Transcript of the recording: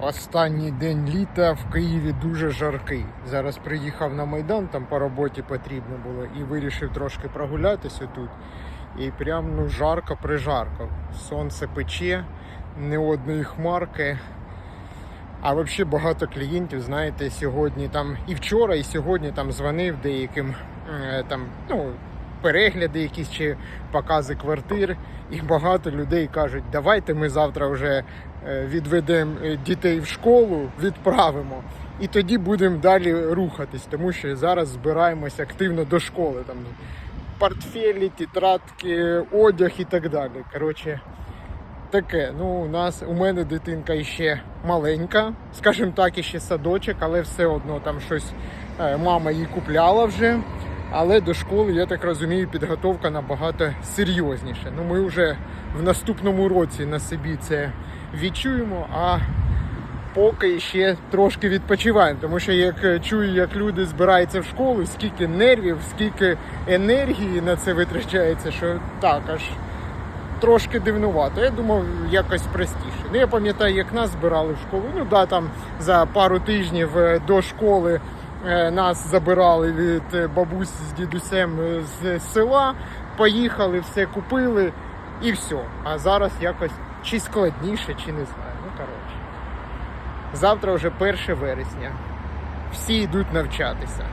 Останній день літа в Києві дуже жаркий. Зараз приїхав на Майдан, там по роботі потрібно було, і вирішив трошки прогулятися тут. І прям ну жарко прижарко. Сонце пече, не одної хмарки. А взагалі багато клієнтів, знаєте, сьогодні там і вчора, і сьогодні там дзвонив деяким е, там, ну, перегляди якісь чи покази квартир. І багато людей кажуть, давайте ми завтра вже е, відведемо е, дітей в школу, відправимо. І тоді будемо далі рухатись, тому що зараз збираємось активно до школи. Там портфелі, тетрадки, одяг і так далі. Коротше, таке. Ну, у нас у мене дитинка ще маленька, скажімо так, іще садочок, але все одно там щось е, мама їй купляла вже. Але до школи, я так розумію, підготовка набагато серйозніша. Ну, ми вже в наступному році на собі це відчуємо, а поки ще трошки відпочиваємо. Тому що як чую, як люди збираються в школу, скільки нервів, скільки енергії на це витрачається, що так аж трошки дивнувато. Я думав, якось простіше. Ну, я пам'ятаю, як нас збирали в школу. Ну да, там за пару тижнів е, до школи нас забирали від бабусі з дідусем е, з села, поїхали, все купили і все. А зараз якось чи складніше, чи не знаю. Ну коротше. Завтра вже 1 вересня. Всі йдуть навчатися.